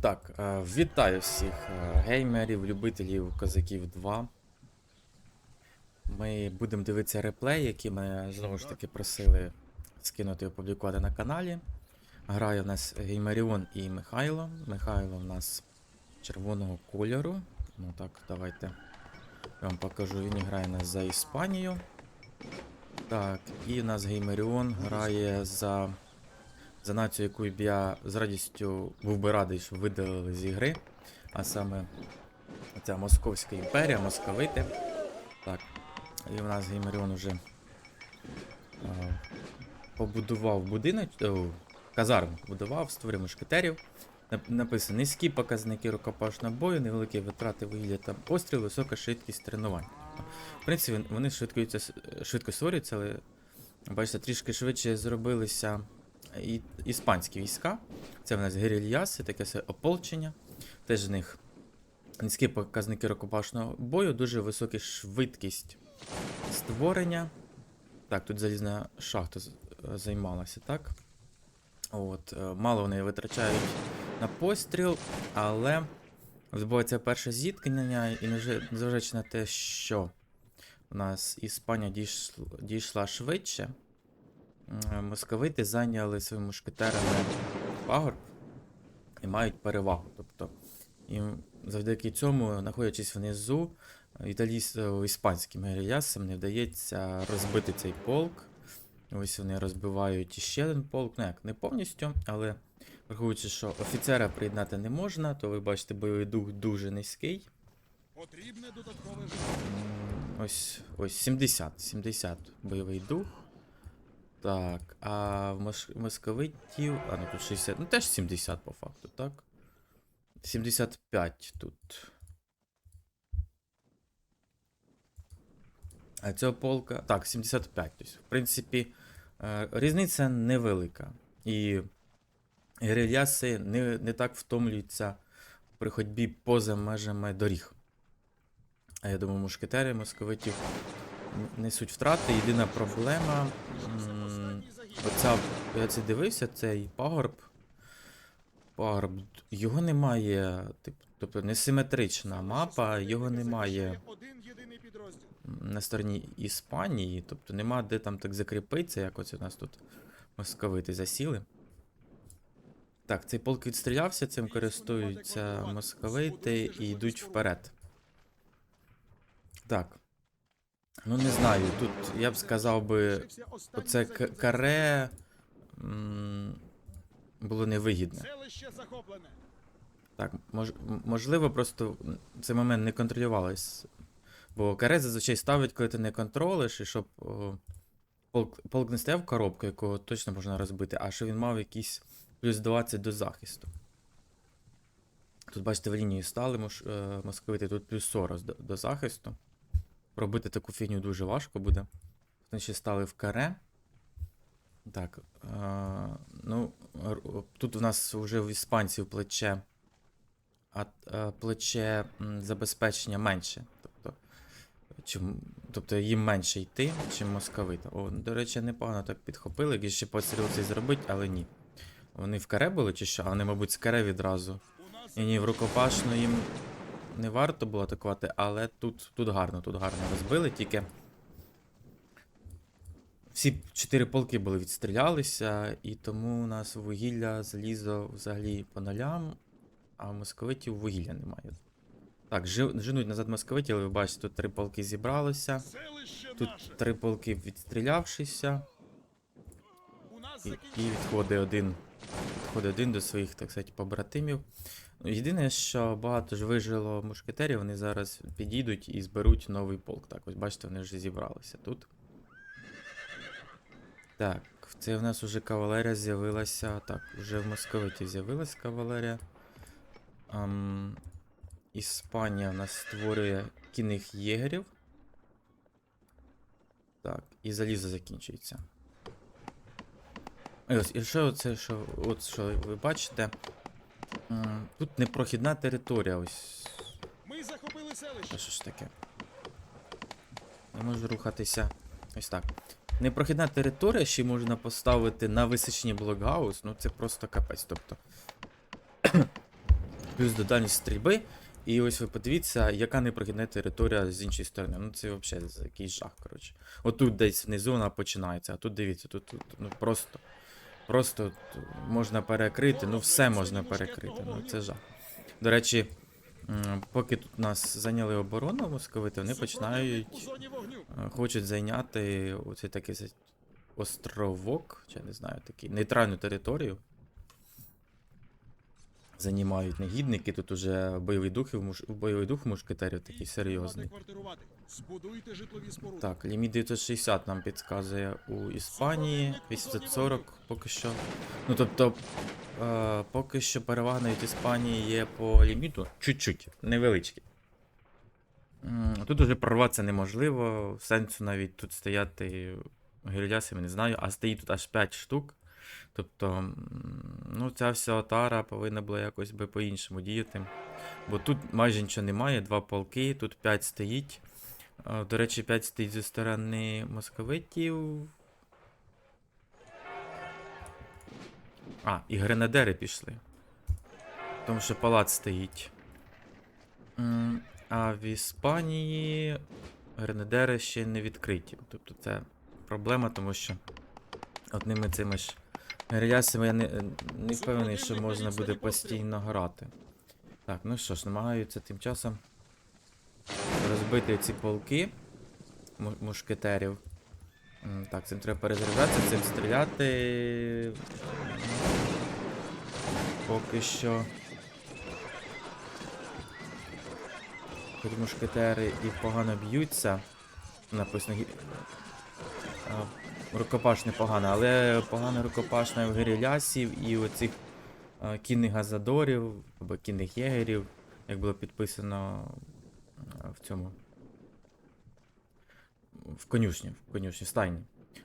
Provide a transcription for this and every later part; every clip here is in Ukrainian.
Так, е, вітаю всіх е, геймерів, любителів козаків 2. Ми будемо дивитися реплей, які ми знову ж таки просили скинути і опублікувати на каналі. Грає в нас Геймеріон і Михайло. Михайло в нас червоного кольору. Ну так, давайте я вам покажу. Він грає у нас за Іспанію. Так, і в нас Геймеріон грає за за націю, яку б я з радістю був би радий, щоб видалили з ігри. А саме ця Московська імперія, московити. Так. І в нас Геймеріон вже е, побудував будинок, о, казарму будував, створив мушкетерів. Написано низькі показники рукопашного бою, невеликі витрати вугілля та постріл, висока швидкість тренувань. В принципі, вони швидко, швидко створюються, але бачите, трішки швидше зробилися іспанські війська. Це в нас герільяси, таке все ополчення. Теж в них низькі показники рукопашного бою, дуже висока швидкість створення. Так, тут залізна шахта займалася, так? От, е, мало вони витрачають на постріл, але відбувається перше зіткнення, і незважаючи на те, що у нас Іспанія дійшла, дійшла швидше. Московити зайняли своїми мушкетерами пагорб і мають перевагу. Тобто, їм завдяки цьому, знаходячись внизу, італійсь, іспанським геріясам не вдається розбити цей полк. Ось вони розбивають іще один полк. Ну як, не повністю, але враховуючи, що офіцера приєднати не можна, то ви бачите, бойовий дух дуже низький. Потрібне додаткове Ось, ось 70, 70 бойовий дух. Так, а в московитів. А ну тут 60. Ну теж 70 по факту, так? 75 тут. А цього полка. Так, 75. Тобто, в принципі, е, різниця невелика. І герильяси не, не так втомлюються при ходьбі поза межами доріг. А я думаю, мушкетери московитів несуть втрати. Єдина проблема. Оця, я це дивився, цей пагорб. Пагорб. Його немає. Тобто несиметрична мапа, його немає на стороні Іспанії. Тобто нема де там так закріпитися, як ось у нас тут московити засіли. Так, цей полк відстрілявся, цим користуються московити і йдуть вперед. Так. Ну не знаю, тут я б сказав би, оце каре м, було невигідне. Так, мож, можливо, просто цей момент не контролювалось. Бо каре зазвичай ставить, коли ти не контролиш, і щоб о, полк, полк не стояв коробку, якого точно можна розбити, а що він мав якийсь плюс 20 до захисту. Тут, бачите, в лінії стали мош, е, московити, тут плюс 40 до, до захисту. Пробити таку фігню дуже важко буде. Вони ще стали в каре. Так. Е, ну, тут у нас вже в іспанців плече а е, плече забезпечення менше. Тобто, чим, тобто їм менше йти, чим московита. О, до речі, непогано так підхопили, якщо ще постріл цей зробити, але ні. Вони в каре були чи що? А Вони, мабуть, з каре відразу. І ні, в рукопашну їм не варто було атакувати, але тут, тут гарно, тут гарно розбили, тільки. Всі чотири полки були відстрілялися, і тому у нас вугілля залізо взагалі по нулям, а московитів вугілля немає. Так, женуть назад московиті, але ви бачите, тут три полки зібралися. Тут три полки відстрілявшися, і, і відходить один. Відходить один до своїх, так сказати, побратимів. Ну, Єдине, що багато ж вижило мушкетерів, вони зараз підійдуть і зберуть новий полк. Так, ось бачите, вони вже зібралися тут. Так, це в нас уже кавалерія з'явилася. Так, вже в московиті з'явилась кавалерія. Ам, Іспанія в нас створює кінних єгерів. Так, і залізо закінчується. І ось, і що от що ви бачите? Тут непрохідна територія, ось. Ми захопили селище. що ж таке? Не можу рухатися. Ось так. Непрохідна територія, ще можна поставити на височні блокгаус, ну це просто капець. Тобто. плюс до дальність стрільби. І ось ви подивіться, яка непрохідна територія з іншої сторони. Ну це взагалі якийсь жах, коротше. Отут десь внизу вона починається, а тут дивіться, тут, тут ну просто. Просто можна перекрити, ну все можна перекрити. Ну це жах. До речі, поки тут нас зайняли оборону московити, вони починають. Е, хочуть зайняти оцей такий островок, чи не знаю, такий нейтральну територію. Займають негідники, тут уже бойовий дух, бойовий дух мушкетерів такий серйозний. Збудуйте житлові споруди. Так, ліміт 960 нам підказує у Іспанії, 840 поки що. Ну тобто, е, поки що перевага навіть Іспанії є по ліміту, чуть-чуть, невеличкий. Тут уже прорватися неможливо, сенсу навіть тут стояти гірлясами, не знаю, а стоїть тут аж 5 штук. Тобто, ну, ця вся отара повинна була якось би по-іншому діяти. Бо тут майже нічого немає, два полки, тут 5 стоїть. До речі, 5 стоїть зі сторони московитів. А, і гренадери пішли. Тому що палац стоїть. А в Іспанії гренадери ще не відкриті. Тобто це проблема, тому що одними цими ж герлясами я не, не впевнений, що можна буде постійно грати. Так, ну що ж, намагаються тим часом розбити ці полки мушкетерів. Так, цим треба перезаряджатися, цим стріляти. Поки що. Хоч мушкетери і погано б'ються. Написано. Рукопаш непогано, але погано рукопашна в гірілясів і оцих кінних газадорів або кінних єгерів, як було підписано в цьому. В конюшні, в конюшні, стайні.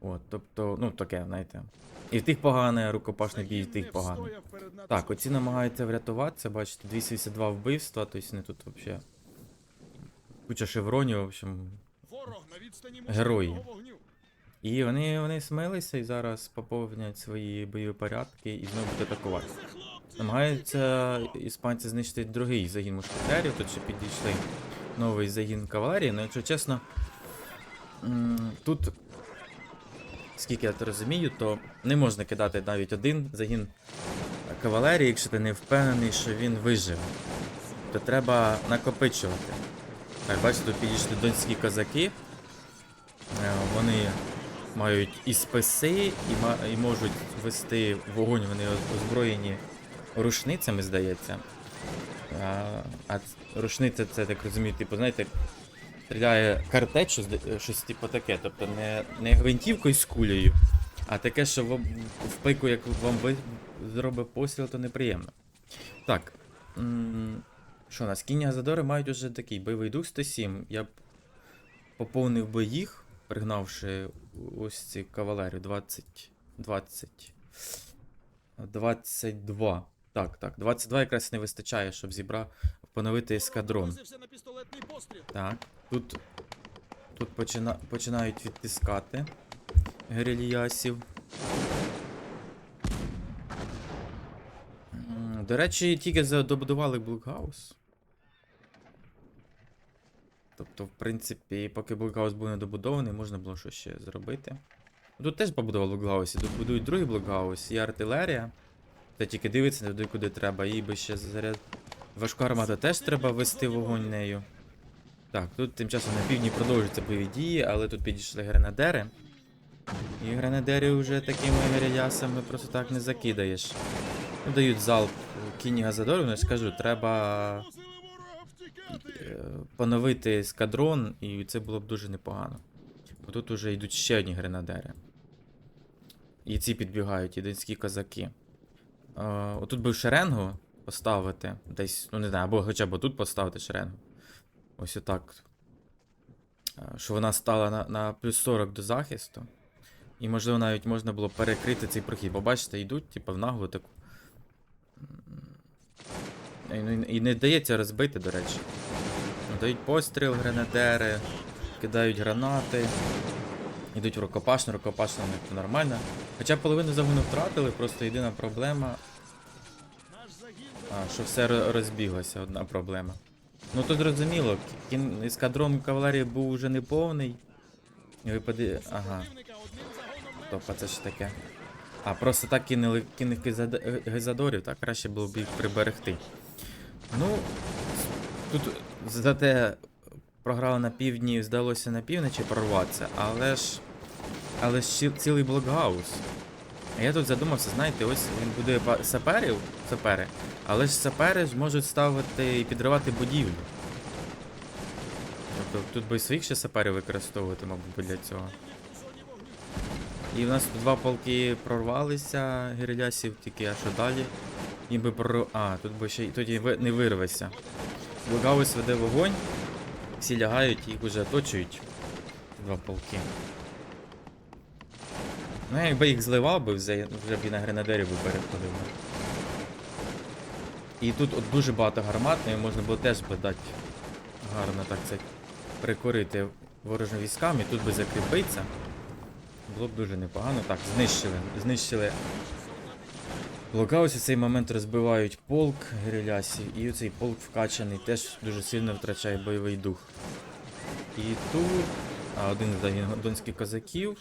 От, тобто, ну таке, знаєте. І в тих погане, рукопашний бій, і в тих погане. Так, оці намагаються врятуватися, бачите, 282 вбивства, тобто вони тут взагалі. Куча шевронів, в общем. Герої. І вони, вони смилися і зараз поповнять свої бойові порядки і знову будуть атакувати. Намагаються іспанці знищити другий загін мушкетерів, тут ще підійшли новий загін кавалерії, ну якщо чесно, тут, скільки я розумію, то не можна кидати навіть один загін кавалерії, якщо ти не впевнений, що він виживе. То треба накопичувати. Так, бачите, тут підійшли донські козаки. Е, Вони мають і списи, і, і можуть вести вогонь, вони озброєні рушницями, здається. А, а рушниця це, так розумію, типу, знаєте, стріляє картеч, щось, типу таке. Тобто не, не гвинтівкою з кулею, а таке, що вам, в пику, як вам зробить постріл, то неприємно. Так. Що у нас? Кінні Газадори мають уже такий бойовий дух 107. Я б поповнив би їх, пригнавши ось ці кавалерію 20. 20. 22. Так, так. 22 якраз не вистачає, щоб зібра поновити ескадрон. Так. Тут. Тут почина... починають відтискати герильясів. До речі, тільки добудували Блокгаус. Тобто, в принципі, поки Блокгаус був недобудований, можна було щось ще зробити. Тут теж побудували Блокгаусі, тут будують другий Блокгаус, є артилерія. Та тільки дивиться туди, куди треба, їй би ще заряд. Важку армату теж треба вести вогонь нею. Так, тут тим часом на півдні продовжуються бойові дії, але тут підійшли гренадери. І гренадери вже такими герясами просто так не закидаєш. Ну, дають залп кіні Газадорів, ну я ж кажу, треба е, поновити ескадрон, і це було б дуже непогано. Бо тут уже йдуть ще одні гренадери. І ці підбігають, і козаки. Е, отут би шеренгу поставити. Десь, ну не знаю, або хоча б тут поставити шеренгу. Ось отак. Е, Що вона стала на, на плюс 40 до захисту. І, можливо, навіть можна було перекрити цей прохід. Бо бачите, йдуть, типу, в наглу таку. Не- і не дається розбити, до речі. Дають постріл гренадери, кидають гранати. Йдуть в в них то нормально. Хоча половину загону втратили, просто єдина проблема. А, що все ро- розбіглося, одна проблема. Ну тут зрозуміло, кін... ескадрон кавалерії був уже не повний. І ви поди... Ага. Противника одним загоном менше. Стоп, а це ж таке. А, просто так кинули гезад- гезадорів, так краще було б їх приберегти. Ну, тут зате програли на півдні, здалося на півночі прорватися, але ж. Але ж цілий блокгаус. Я тут задумався, знаєте, ось він будує саперів, сапери, але ж сапери ж можуть ставити і підривати будівлю. Тобто тут би і своїх ще саперів використовувати, мабуть, для цього. І в нас тут два полки прорвалися гірлясів, тільки а що далі? Їм би прор... А, тут би ще тоді не вирвешся. Блогаус веде вогонь, всі лягають, їх уже оточують. Два полки. Ну, якби їх зливав би, вже, б і на гренадерів би переходив. І тут от дуже багато гарматної, можна було теж би дати гарно так це прикорити ворожим військам, і тут би закріпиться. Було б дуже непогано. Так, знищили. Знищили. Блокаусі цей момент розбивають полк грилясів, і цей полк вкачаний теж дуже сильно втрачає бойовий дух. І тут. Один з донських козаків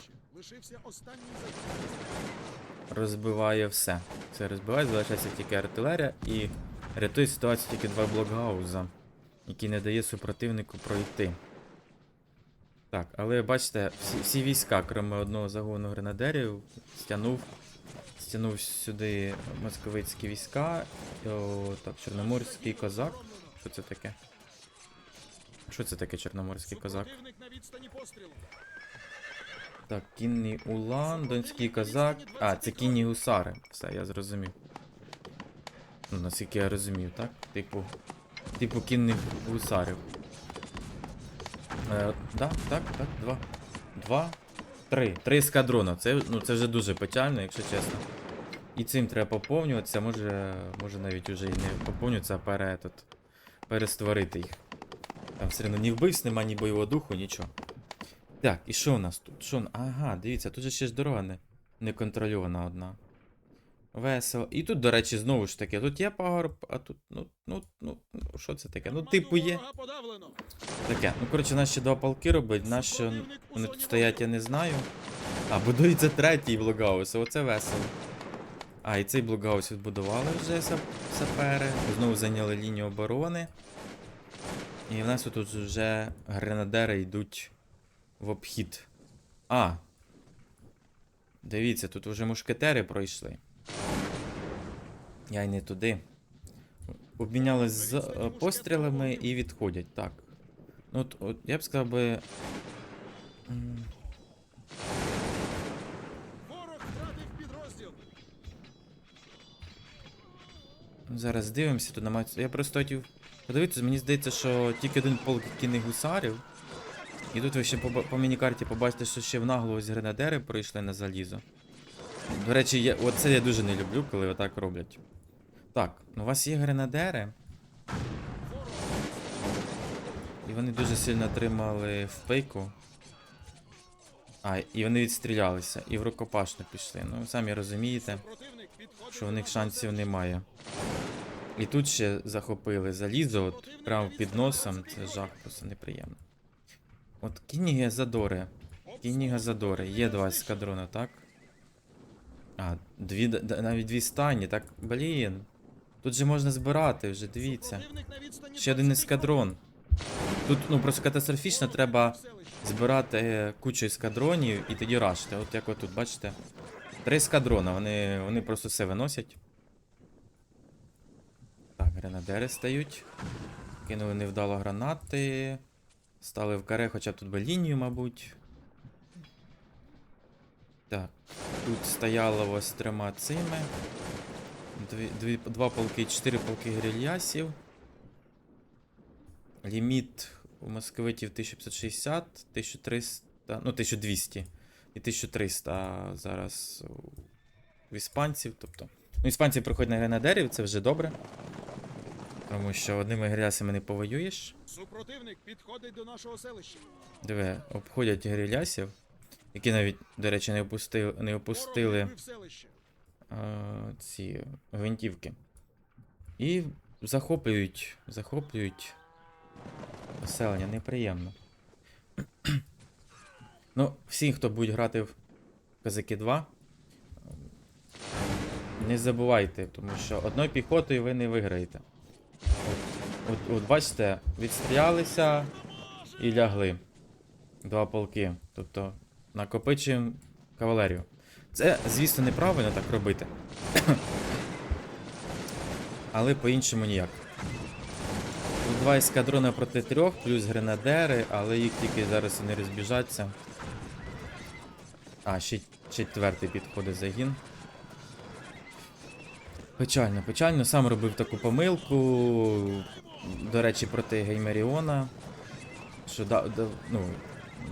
розбиває все. Це розбиває, залишається тільки артилерія і рятує ситуацію тільки два блокгауза, який не дає супротивнику пройти. Так, але бачите, всі, всі війська, крім одного загону гренадерів, стягнув, стягнув сюди московицькі війська. О, так, Чорноморський козак. Що це таке? Що це таке Чорноморський козак? Так, кінний улан, донський козак. А, це кінні гусари. Все, я зрозумів. Ну, наскільки я розумів, так? Типу. Типу кінних гусарів. Е, да, так, так, два. Два. Три. Три ескадрона. Це, ну, це вже дуже печально, якщо чесно. І цим треба поповнюватися, може, може навіть уже і не поповнюватися, а пере, тут, перестворити їх. Там все одно ні вбивств нема, ні бойового духу, нічого. Так, і що у нас тут? Що? Ага, дивіться, тут же ще ж дорога не, не контрольована одна. Весело. І тут, до речі, знову ж таки, тут є пагорб, а тут, ну, ну, ну, ну, що це таке? Ну, типу є. Таке. Ну, коротше, нас ще два полки робить, на що вони тут стоять, я не знаю. А, будується третій блокгаус, оце весело. А, і цей блокгаус відбудували вже сап- сапери. Знову зайняли лінію оборони. І в нас тут вже гренадери йдуть в обхід. А. Дивіться, тут вже мушкетери пройшли. Я й не туди. Обмінялись з пострілами і відходять. Так. Ну, от, от я б сказав би. Зараз дивимося, тут намагається. Я просто хотів подивитися, мені здається, що тільки один полк кінних гусарів. І тут ви ще по, по мінікарті побачите, що ще в нагло гренадери пройшли на залізо. До речі, я, оце я дуже не люблю, коли отак роблять. Так, ну у вас є гренадери. І вони дуже сильно тримали в пейку. А, і вони відстрілялися, і в рукопашну пішли. Ну, самі розумієте що у них шансів немає. І тут ще захопили залізо, от прямо під носом. Це жах, просто неприємно. От кінні Газадори. Кінні Газадори. Є два ескадрона, так? А, дві, навіть дві стані, так, блін. Тут же можна збирати вже, дивіться. Ще один ескадрон. Тут, ну, просто катастрофічно треба збирати кучу ескадронів і тоді рашити. От як отут, бачите? Три ескадрона, вони, вони просто все виносять. Гренадери стають. Кинули невдало гранати. Стали в каре, хоча б тут би лінію, мабуть. Так. Тут стояло ось трьома цими. Дві, дві, два полки, чотири полки грильясів. Ліміт у московитів 1560, 1300, ну 1200 і 1300 зараз у іспанців. Тобто. Ну, іспанці приходять на гренадерів, це вже добре. Тому що одними грілясами не повоюєш. Супротивник підходить до нашого селища. Диви, обходять грілясів, які навіть, до речі, не опустили, не опустили а, ці гвинтівки. І захоплюють, захоплюють поселення, неприємно. ну, всі, хто будуть грати в Казаки 2, не забувайте, тому що одною піхотою ви не виграєте. От, от, бачите, відстрілялися і лягли. Два полки. Тобто накопичуємо кавалерію. Це, звісно, неправильно так робити. Але по-іншому ніяк. Тут два ескадрони проти трьох, плюс гренадери, але їх тільки зараз і не розбіжаться. А, ще четвертий підходить загін. Печально, печально. Сам робив таку помилку. До речі, проти Геймеріона. Що да, да, ну,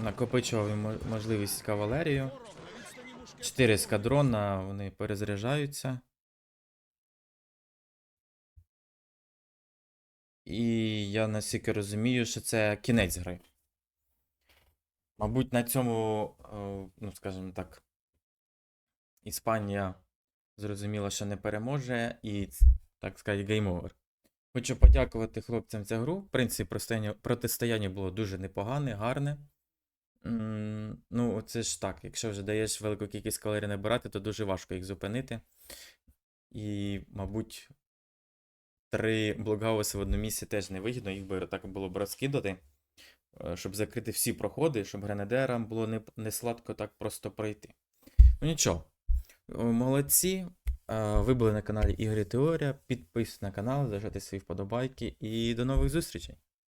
накопичував можливість кавалерію. Чотири ескадрона, вони перезаряджаються. І я наскільки розумію, що це кінець гри. Мабуть, на цьому, е, ну, скажімо так, Іспанія зрозуміла, що не переможе, і, так сказати, гейм-овер. Хочу подякувати хлопцям за гру. В принципі, протистояння- протистояння було дуже непогане, гарне. Ну, це ж так, якщо вже даєш велику кількість калорій набирати, то дуже важко їх зупинити. І, мабуть, три блокгауси в одному місці теж не вигідно, їх би так було б розкидати, е, щоб закрити всі проходи, щоб гренадерам було не, не сладко так просто пройти. Ну нічого. Молодці. Ви були на каналі Ігри Теорія. Підписуйтесь на канал, залишайте свої вподобайки і до нових зустрічей.